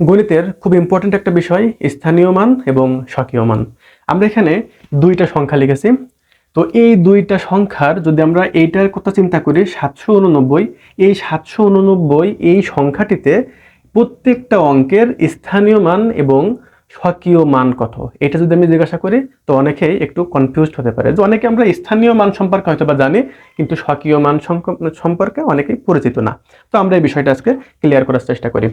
গণিতের খুব ইম্পর্ট্যান্ট একটা বিষয়, স্থানীয় মান এবং স্বকীয় মান। আমরা এখানে দুইটা সংখ্যা লিখেছি। তো এই দুইটা সংখ্যার যদি আমরা এইটার কথা চিন্তা করি, সাতশো উননব্বই, এই সাতশো উননব্বই এই সংখ্যাটিতে প্রত্যেকটা অঙ্কের স্থানীয় মান এবং স্বকীয় মান কত? এটা যদি আমি জিজ্ঞাসা করি, তো অনেকেই একটু কনফিউজড হতে পারে। যে অনেকে আমরা স্থানীয় মান সম্পর্কে হয়তো বা জানি, কিন্তু স্বকীয় মান সম্পর্কে অনেকেই পরিচিত না। তো আমরা এই বিষয়টা আজকে ক্লিয়ার করার চেষ্টা করি।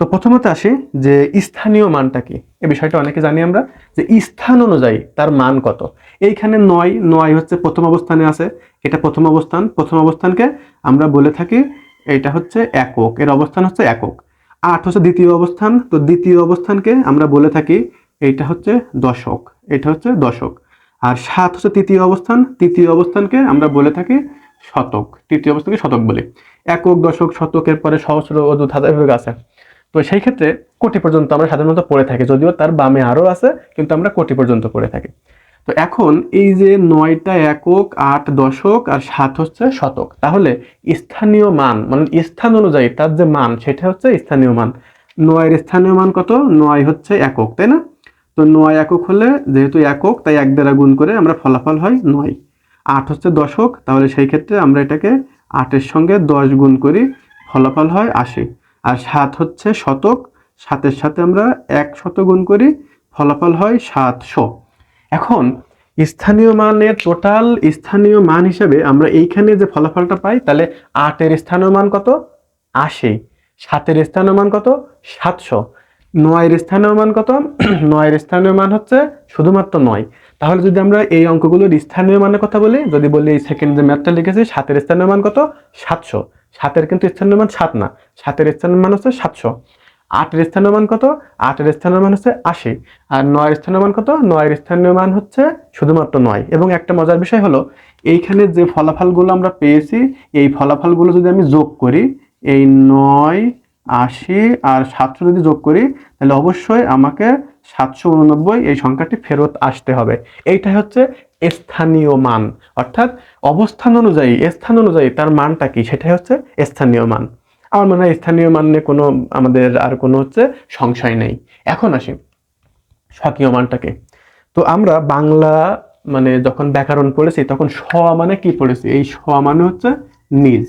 তো প্রথমত আসি যে স্থানীয় মানটা কি? এই বিষয়টা অনেকে জানি আমরা, যে স্থান অনুযায়ী তার মান কত। এইখানে নয় নয় হচ্ছে প্রথম অবস্থানে আছে। এটা প্রথম অবস্থান। প্রথম অবস্থানকে আমরা বলে থাকি এটা হচ্ছে একক। এর অবস্থান হচ্ছে একক। আট হচ্ছে দ্বিতীয় অবস্থান। তো দ্বিতীয় অবস্থানকে আমরা বলে থাকি এইটা হচ্ছে দশক। এটা হচ্ছে দশক। আর সাত হচ্ছে তৃতীয় অবস্থান। তৃতীয় অবস্থানকে আমরা বলে থাকি শতক। তৃতীয় অবস্থানকে শতক বলি। একক, দশক, শতকের পরে সহস্র অযুত হাজার আছে। তো সেই ক্ষেত্রে কোটি পর্যন্ত আমরা সাধারণত পড়ে থাকি, যদিও তার বামে আরও আছে, কিন্তু আমরা কোটি পর্যন্ত পড়ে থাকি। তো এখন এই যে নয়টা একক, আট দশক আর সাত হচ্ছে শতক, তাহলে স্থানীয় মান মানে স্থান অনুযায়ী তার যে মান, সেটা হচ্ছে স্থানীয় মান। নয়ের স্থানীয় মান কত? নয় হচ্ছে একক, তাই না? তো নয় একক হলে যেহেতু একক, তাই এক দ্বারা গুণ করে আমরা ফলাফল হয় নয়। আট হচ্ছে দশক, তাহলে সেই ক্ষেত্রে আমরা এটাকে আটের সঙ্গে দশ গুণ করি, ফলাফল হয় আশি। আর সাত হচ্ছে শতক। সাতের সাথে আমরা এক শত গুণ করি, ফলাফল হয় সাতশো। এখন স্থানীয় মানের টোটাল স্থানীয় মান হিসেবে আমরা এইখানে যে ফলাফলটা পাই, তাহলে আটের স্থানীয় মান কত? আশি। সাতের স্থানীয় মান কত? সাতশো। নয়ের স্থানীয় মান কত? নয়ের স্থানীয় মান হচ্ছে শুধুমাত্র নয়। তাহলে যদি আমরা এই অঙ্কগুলোর স্থানীয় মানের কথা বলি, যদি বলি এই সেকেন্ড যে ম্যাথটা লিখেছি, সাতের স্থানীয় মান কত? সাতশো। সাতের কিন্তু স্থানীয় মান সাত না। সাতের স্থানীয় মান হচ্ছে সাতশো। আটের স্থানীয় মান কত? আটের স্থানীয় মান হচ্ছে আশি। আর নয়ের স্থানীয় মান কত? নয়ের স্থানীয় মান হচ্ছে শুধুমাত্র নয়। এবং একটা মজার বিষয় হলো, এইখানে যে ফলাফলগুলো আমরা পেয়েছি, এই ফলাফলগুলো যদি আমি যোগ করি, এই নয় আশি আর সাতশো যদি যোগ করি, তাহলে অবশ্যই আমাকে সাতশো উননব্বই এই সংখ্যাটি ফেরত আসতে হবে। এইটাই হচ্ছে স্থানীয় মান। অর্থাৎ অবস্থান অনুযায়ী, স্থান অনুযায়ী তার মানটা কি? সেটাই হচ্ছে স্থানীয় মান। আমার মনে হয় স্থানীয় মান নিয়ে কোনো আমাদের আর কোনো হচ্ছে সংশয় নেই। এখন আসি স্বকীয় মানটাকে। তো আমরা বাংলা মানে যখন ব্যাকরণ পড়েছি, তখন স মানে কি পড়েছি? এই স মানে হচ্ছে নিজ।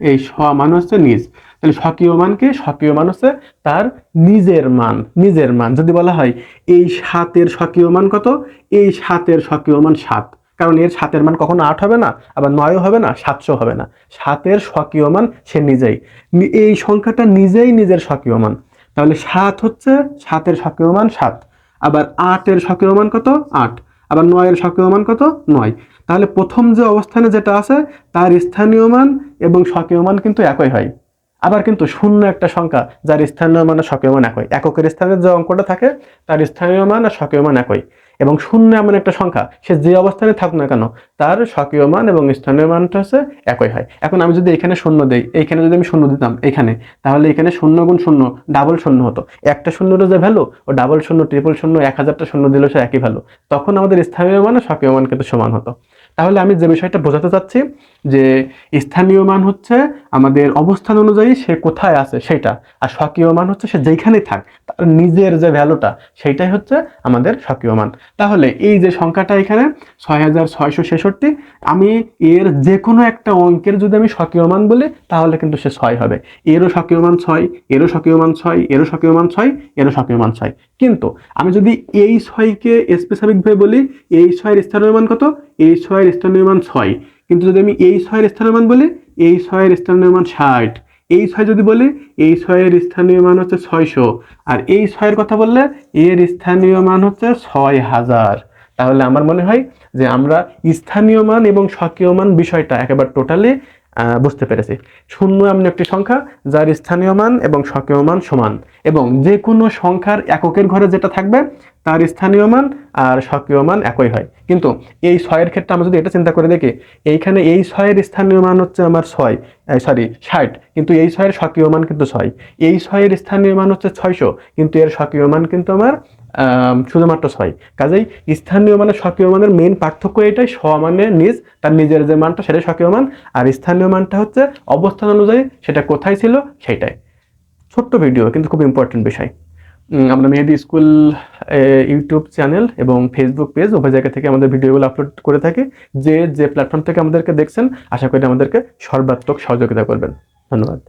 এই স মানে হচ্ছে নিজ। তাহলে স্বকীয় মান কি স্বকীয় মান হচ্ছে তার নিজের মান নিজের মান। যদি বলা হয়, এই সাতের স্বকীয় মান কত? এই সাতের স্বকীয় মান সাত। কারণ এর সাতের মান কখনো আট হবে না, আবার নয়ও হবে না, সাতশো হবে না। সাতের স্বকীয় মান সে নিজেই। এই সংখ্যাটা নিজেই নিজের স্বকীয় মান। তাহলে সাত হচ্ছে সাতের স্বকীয় মান সাত। আবার আটের স্বকীয় মান কত? আট। আবার নয়ের স্বকীয় মান কত? নয়। তাহলে প্রথম যে অবস্থানে যেটা আছে, তার স্থানীয় মান এবং স্বকীয় মান কিন্তু একই হয়। আবার কিন্তু শূন্য একটা সংখ্যা, যার স্থানীয় মান স্বকীয় মান একই। এককের স্থানে যে অঙ্কটা থাকে, তার স্থানীয় মান আর স্বকীয় মান একই। এবং শূন্য এমন একটা সংখ্যা, সে যে অবস্থানে থাকুক না কেন, তার স্বকীয় মান এবং স্থানীয় মানটা হচ্ছে একই হয়। এখন আমি যদি এখানে শূন্য দেই, এইখানে যদি আমি শূন্য দিতাম এখানে, তাহলে এখানে শূন্য গুণ শূন্য, ডাবল শূন্য হতো। একটা শূন্যর যে ভ্যালু ও ডাবল শূন্য ট্রিপল শূন্য, এক হাজারটা শূন্য দিলেও সে একই ভ্যালু তখন আমাদের স্থানীয় মান স্বকীয় মান কিন্তু সমান হতো। তাহলে আমি যে বিষয়টা বোঝাতে চাচ্ছি যে স্থানীয় মান হচ্ছে আমাদের অবস্থান অনুযায়ী সে কোথায় আছে সেটা, আর স্বকীয় মান হচ্ছে সে যেখানেই থাক, তার নিজের যে ভ্যালুটা সেইটাই হচ্ছে আমাদের স্বকীয় মান। তাহলে এই যে সংখ্যাটা এখানে ছয় হাজার ছয়শো ছেষট্টি, আমি এর যে কোনো একটা অঙ্কের যদি আমি স্বকীয় মান বলি, তাহলে কিন্তু সে ছয় হবে। এরও স্বকীয় মান ছয়, এরও স্বকীয় মান ছয়, এরও স্বকীয় মান ছয়, এরও স্বকীয় মান ছয়। কিন্তু আমি যদি এই ছয়কে স্পেসিফিকভাবে বলি, এই ছয়ের স্থানীয় মান কত? এই ছয়ের স্থানীয় মান ছয়। কিন্তু যদি আমি এই ছয়ের স্থানীয় মান বলি, এই ছয়ের স্থানীয় মান ষাট। এই ছয় যদি বলি, এই ছয়ের স্থানীয় মান হচ্ছে ছয়শো। আর এই ছয়ের কথা বললে, এর স্থানীয় মান হচ্ছে ছয় হাজার। তাহলে আমার মনে হয় যে আমরা স্থানীয় মান এবং স্বকীয় মান বিষয়টা একেবারে টোটালি বুঝতে পেরেছি। শূন্য এমন একটি সংখ্যা যার স্থানীয় মান এবং স্বকীয় মান সমান। এবং যে কোনো সংখ্যার এককের ঘরে যেটা থাকবে তার স্থানীয় মান আর স্বকীয় মান একই হয়। কিন্তু এই ছয়ের ক্ষেত্রে আমরা যদি এটা চিন্তা করে দেখি এইখানে এই ছয়ের স্থানীয় মান হচ্ছে আমার ছয় সরি ষাট কিন্তু এই ছয়ের স্বকীয় মান কিন্তু ছয়। এই ছয়ের স্থানীয় মান হচ্ছে ছয়শো কিন্তু এর স্বকীয় মান কিন্তু আমার আম, শুধুমাত্র ছয়। কাজেই স্থানীয় মানে স্বকীয় মানের মেন পার্থক্য এটাই স মানে নিজ, তার নিজের যে মানটা সেটাই স্বকীয় মান, আর স্থানীয় মানটা হচ্ছে অবস্থান অনুযায়ী সেটা কোথায় ছিল সেটাই ছোট্ট ভিডিও কিন্তু খুব ইম্পর্টেন্ট বিষয়। আমরা মেহেদি স্কুল ইউটিউব চ্যানেল এবং ফেসবুক পেজ উভয় জায়গা থেকে আমাদের ভিডিওগুলো আপলোড করে থাকি। যে যে প্ল্যাটফর্ম থেকে আমাদেরকে দেখছেন, আশা করি আমাদেরকে সর্বাত্মক সহযোগিতা করবেন। ধন্যবাদ।